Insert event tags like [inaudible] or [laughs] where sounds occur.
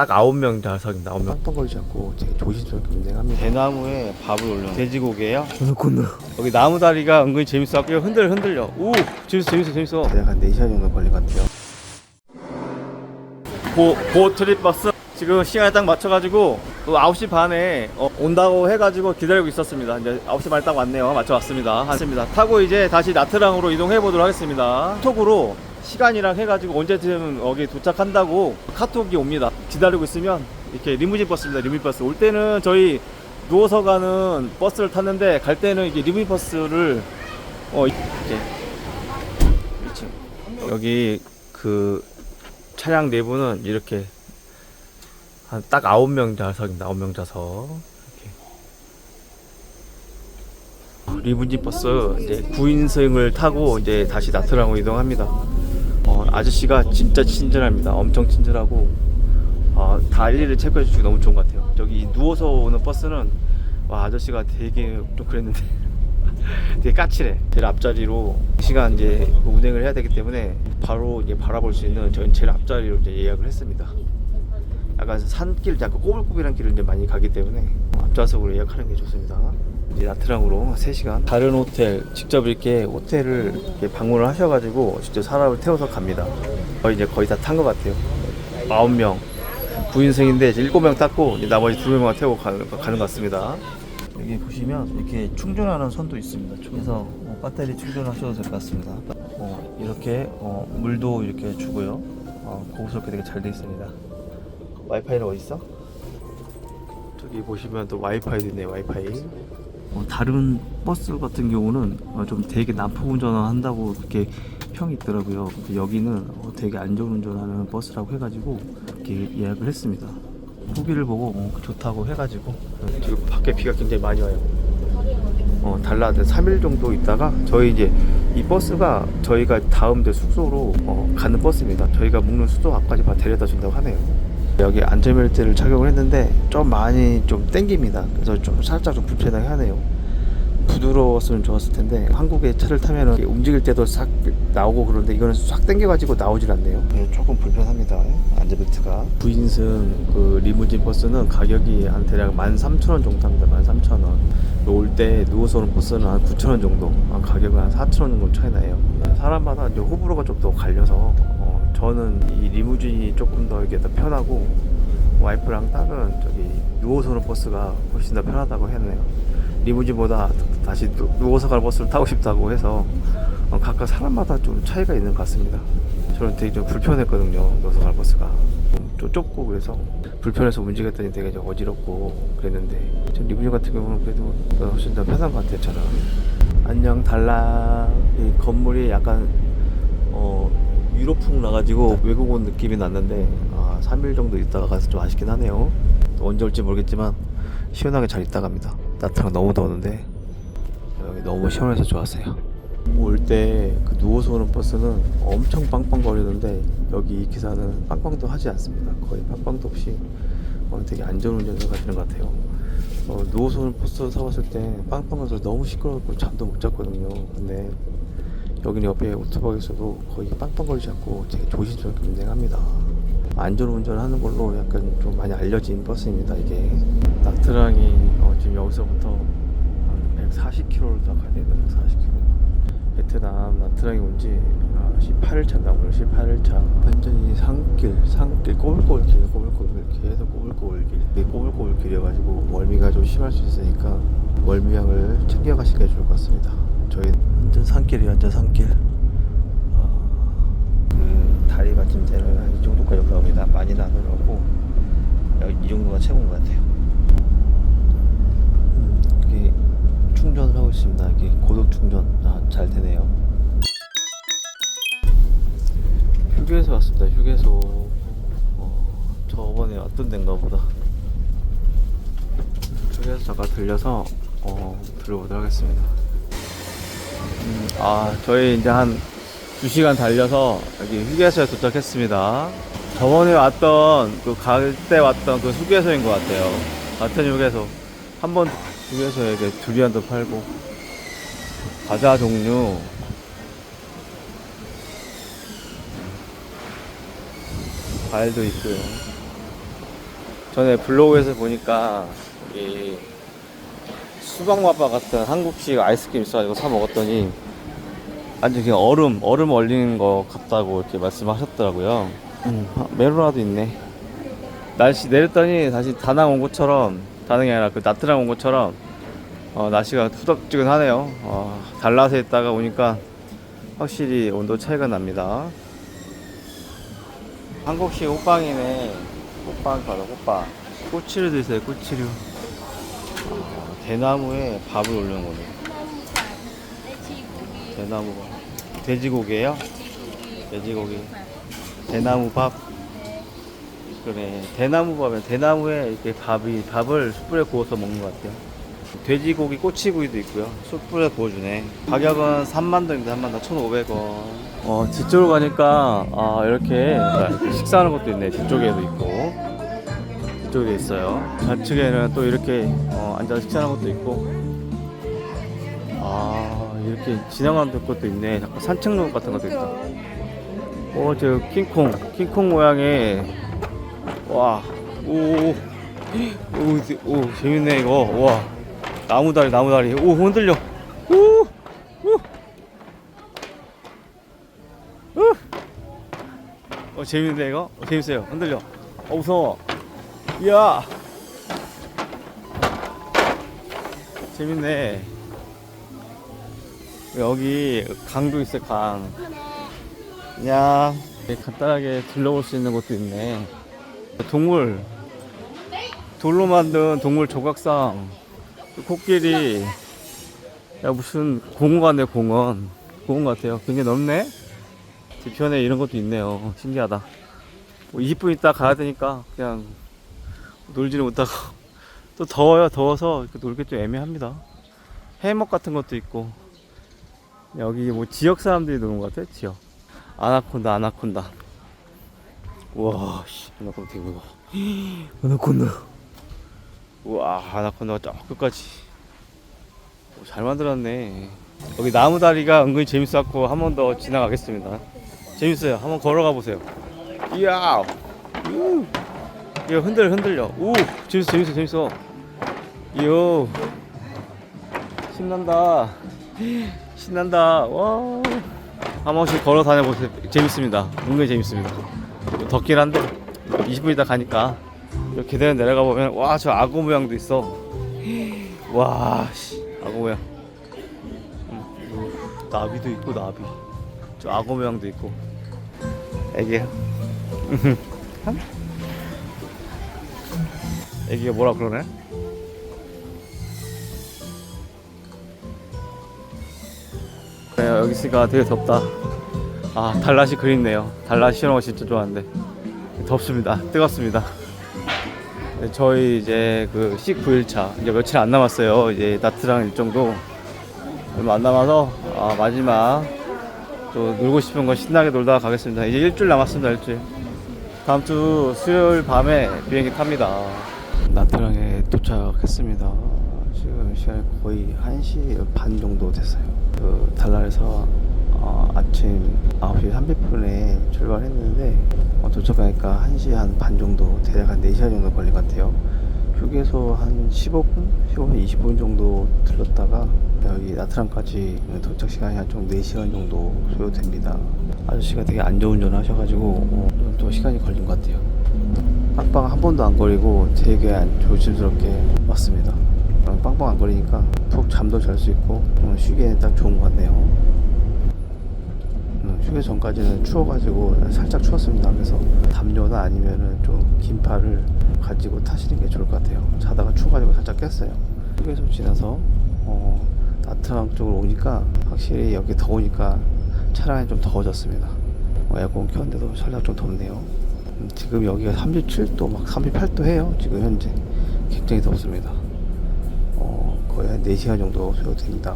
딱 아홉 명 좌석입니다. 아홉 명. 뻥뻥거리지 않고 되게 조심스럽게 운행합니다. 대나무에 밥을 올려. 돼지고기예요. 저는 콘누. 여기 나무 다리가 은근히 재밌어. 이거 흔들 흔들려. 오, 재밌어 재밌어 재밌어. 대략 한 4시간 정도 걸린 것 같아요. 고, 고 트립 버스 지금 시간에 딱 맞춰가지고 또 9시 반에 어, 온다고 해가지고 기다리고 있었습니다. 이제 9시 반에 딱 왔네요. 맞춰왔습니다. 왔습니다. 타고 이제 다시 나트랑으로 이동해 보도록 하겠습니다. 톡으로 시간이랑 해가지고 언제쯤 여기 도착한다고 카톡이 옵니다. 기다리고 있으면 이렇게 리무진 버스입니다. 리무진 버스. 올 때는 저희 누워서 가는 버스를 탔는데 갈 때는 이게 리무진 버스를 어 이렇게 2층 여기 그 차량 내부는 이렇게 한딱 아홉 명 좌석입니다. 아홉 명 좌석. 이렇게. 리무진 버스 이제 9인승을 타고 이제 다시 나트랑으로 이동합니다. 어, 아저씨가 진짜 친절합니다. 엄청 친절하고 어, 다 일일이 체크해 주시고 너무 좋은 것 같아요. 저기 누워서 오는 버스는 와 아저씨가 되게 좀 그랬는데 [laughs] 되게 까칠해. 제일 앞자리로 시간 이제 운행을 해야 되기 때문에 바로 이제 바라볼 수 있는 저희 제일 앞자리로 이제 예약을 했습니다. 약간 산길, 약간 꼬불꼬불한 길을 이제 많이 가기 때문에 앞좌석으로 예약하는 게 좋습니다. 이제 나트랑으로 3시간. 다른 호텔, 직접 이렇게 호텔을 이렇게 방문을 하셔가지고 직접 사람을 태워서 갑니다. 거의 이제 거의 다 탄 것 같아요. 9명. 9인승인데 이제 7명 탔고 이제 나머지 2명만 태우고 가는, 가는 것 같습니다. 여기 보시면 이렇게 충전하는 선도 있습니다. 그래서 어, 배터리 충전하셔도 될 것 같습니다. 어, 이렇게 어, 물도 이렇게 주고요. 어, 고급스럽게 되게 잘 되어 있습니다. 와이파이는 어디 있어? 저기 보시면 또 와이파이도 있네 와이파이. 어, 다른 버스 같은 경우는 어, 좀 되게 난폭 운전을 한다고 이렇게 평이 있더라고요. 여기는 어, 되게 안전 운전하는 버스라고 해가지고 이렇게 예약을 했습니다. 후기를 보고 어, 좋다고 해가지고 지금 밖에 비가 굉장히 많이 와요. 어, 달라드 3일 정도 있다가 저희 이제 이 버스가 저희가 다음 주 숙소로 어, 가는 버스입니다. 저희가 묵는 숙소 앞까지 다 데려다 준다고 하네요. 여기 안전벨트를 착용을 했는데 좀 많이 좀 땡깁니다. 그래서 좀 살짝 좀 불편하게 하네요. 부드러웠으면 좋았을 텐데 한국의 차를 이렇게 움직일 때도 싹 나오고 그런데 이거는 싹 당겨가지고 나오질 않네요. 네, 조금 불편합니다. 안전벨트가. 9인승 그 리무진 버스는 가격이 한 대략 13,000원 정도 합니다. 13,000원. 올 때 누워서 오는 버스는 한 9,000원 정도. 한 가격은 한 4,000원 정도 차이 나요. 사람마다 이제 호불호가 좀 더 갈려서 어, 저는 이 리무진이 조금 더 이게 더 편하고 와이프랑 딸은 저기 누워서 오는 버스가 훨씬 더 편하다고 했네요. 리무진보다 다시 누- 누워서 가는 버스를 타고 싶다고 해서 어, 각각 사람마다 좀 차이가 있는 것 같습니다. 저는 되게 좀 불편했거든요. 누워서 가는 버스가 좀 좁고 그래서 불편해서 움직였더니 되게 좀 어지럽고 그랬는데 전 리무진 같은 경우는 그래도 훨씬 더 편한 것 같아요. 저는 안녕 달라 이 건물이 약간 어 유럽풍 나가지고 외국 온 느낌이 났는데 아 3일 정도 있다가 가서 좀 아쉽긴 하네요. 또 언제 올지 모르겠지만 시원하게 잘 있다 갑니다. 나트랑 너무 더웠는데 여기 너무 시원해서 좋았어요. 올 때 그 누워서 오는 버스는 엄청 빵빵거리는데 여기 이 기사는 빵빵도 하지 않습니다. 거의 빵빵도 없이 어, 되게 안전운전을 가시는 것 같아요. 어, 누워서 오는 버스 타봤을 때 빵빵해서 너무 시끄러웠고 잠도 못 잤거든요. 근데 여기는 옆에 오토바이에서도 거의 빵빵거리지 않고 되게 조심스럽게 운행합니다. 안전 운전 하는 걸로 약간 좀 많이 알려진 버스입니다. 이게 나트랑이 어, 지금 여기서부터 한 140km를 더 가야 되는 140km. 베트남 나트랑이 온지 18일차인가 오늘 18일차. 완전히 산길, 산길 꼬불꼬불 길, 꼬불꼬불 계속 꼬불꼬불 길. 이게 꼬불꼬불 길이어가지고 멀미가 좀 심할 수 있으니까 멀미약을 챙겨가시는 게 좋을 것 같습니다. 저희 완전 산길이 완전 산길. 어, 그 다리 같은 데는 한이 정도까지 올라옵니다. 올라오고 여기 이 정도가 최고인 것 같아요. 음, 이게 충전을 하고 있습니다. 이게 고속 충전 아, 잘 되네요. 휴게소 왔습니다. 휴게소. 어, 저번에 왔던 데인가 보다. 휴게소 잠깐 들려서 어, 들어보도록 하겠습니다. 음, 아, 저희 이제 한 2시간 달려서 여기 휴게소에 도착했습니다. 저번에 왔던, 그, 갈 때 왔던 그 휴게소인 것 같아요. 같은 휴게소. 한 번 휴게소에 이렇게 두리안도 팔고, 과자 종류, 과일도 있고요. 전에 블로그에서 보니까 이 수박마바 같은 한국식 아이스크림 있어가지고 사 먹었더니 완전 그냥 얼음 얼음 얼리는 거 같다고 이렇게 말씀하셨더라고요. 음, 아, 메로라도 있네. 날씨 내렸더니 다시 다낭 온 것처럼 다낭이 아니라 그 나트랑 온 것처럼 어, 날씨가 후덥지근하네요. 어, 달라스에 있다가 오니까 확실히 온도 차이가 납니다. 한국식 호빵이네. 호빵 바로 호빵. 꼬치를 드세요. 꼬치류. 어, 대나무에 밥을 올려놓은 거네. 대나무 돼지고기예요? 돼지고기. 대나무 밥. 그래. 대나무 밥에 대나무에 이렇게 밥이 밥을 숯불에 구워서 먹는 것 같아요. 돼지고기 꼬치구이도 있고요. 숯불에 구워주네. 가격은 3만 동입니다. 3만 원, 1,500원. 어, 뒤쪽으로 가니까 아, 이렇게 식사하는 것도 있네. 뒤쪽에도 있고. 뒤쪽에 있어요. 좌측에는 또 이렇게 어, 앉아서 식사하는 것도 있고. 아, 이렇게 지나가는 것도 있네. 잠깐 산책로 같은 것도 있다. 어, 저 킹콩, 킹콩 모양의 와, 오, 오, 오, 오, 재밌네 이거. 와, 나무다리, 나무다리. 오, 흔들려. 어, 재밌는데 이거? 어, 재밌어요. 흔들려. 어, 무서워. 이야. 재밌네. 여기 강도 있어 강. 야, 간단하게 둘러볼 수 있는 곳도 있네. 동물, 돌로 만든 동물 조각상, 코끼리, 야 무슨 공원 같네 공원, 공원 같아요. 굉장히 넓네. 뒤편에 이런 것도 있네요. 신기하다. 뭐 20분 있다 가야 되니까 그냥 놀지를 못하고 [laughs] 또 더워요. 더워서 놀기 좀 애매합니다. 해먹 같은 것도 있고 여기 뭐 지역 사람들이 노는 것 같아. 지역. 아나콘다 아나콘다. 우와 씨 아나콘다 되게 무거워. [gasps] 아나콘다. 우와 아나콘다가 저 끝까지. 오, 잘 만들었네. 여기 나무 다리가 은근히 재밌었고 한 번 더 지나가겠습니다. 재밌어요. 한번 걸어가 보세요. 이야. 우. 이거 흔들려 흔들려. 오 재밌어 재밌어 재밌어. 이요. 신난다. 신난다. 와. 한 번씩 걸어 다녀보세요. 재밌습니다. 은근히 재밌습니다. 덥긴 한데 20분 있다 가니까 이렇게 계단 내려가 보면 와 저 악어 모양도 있어. 와 씨, 악어 모양. 음, 나비도 있고 나비. 저 악어 모양도 있고. 애기야. [laughs] 애기가 뭐라 그러네? 네, 여기 있으니까 되게 덥다. 아, 달랏이 그립네요. 달랏 이런 거 진짜 좋아하는데. 덥습니다. 뜨겁습니다. 네, 저희 이제 그 C9일차 이제 며칠 안 남았어요. 이제 나트랑 일정도 얼마 안 남아서 아, 마지막 또 놀고 싶은 거 신나게 놀다 가겠습니다. 이제 일주일 남았습니다. 일주일. 다음 주 수요일 밤에 비행기 탑니다. 나트랑에 도착했습니다. 지금 시간이 거의 1시 반 정도 됐어요. 그 달랄에서 어, 아침 9시 30분에 출발했는데 어, 도착하니까 1시 한 반 정도 대략 한 4시간 정도 걸린 것 같아요. 휴게소 한 15분? 15분, 20분 정도 들렀다가 여기 나트랑까지 도착 시간이 한 좀 4시간 정도 소요됩니다. 아저씨가 되게 안전운전 하셔가지고 어, 좀더 시간이 걸린 것 같아요. 빵빵 한 번도 안 거리고 되게 안- 조심스럽게 왔습니다. 어, 빵빵 안 거리니까 푹 잠도 잘 수 있고 어, 쉬기에는 딱 좋은 것 같네요. 음, 휴게 전까지는 추워가지고 살짝 추웠습니다. 그래서 담요나 아니면은 좀 긴팔을 가지고 타시는 게 좋을 것 같아요. 자다가 추워가지고 살짝 깼어요. 휴게소 지나서 어, 나트랑 쪽으로 오니까 확실히 여기 더우니까 차량이 좀 더워졌습니다. 어, 에어컨 켰는데도 살짝 좀 덥네요. 음, 지금 여기가 37도 막 38도 해요. 지금 현재 굉장히 덥습니다. 어, 거의 한 4시간 정도 소요됩니다.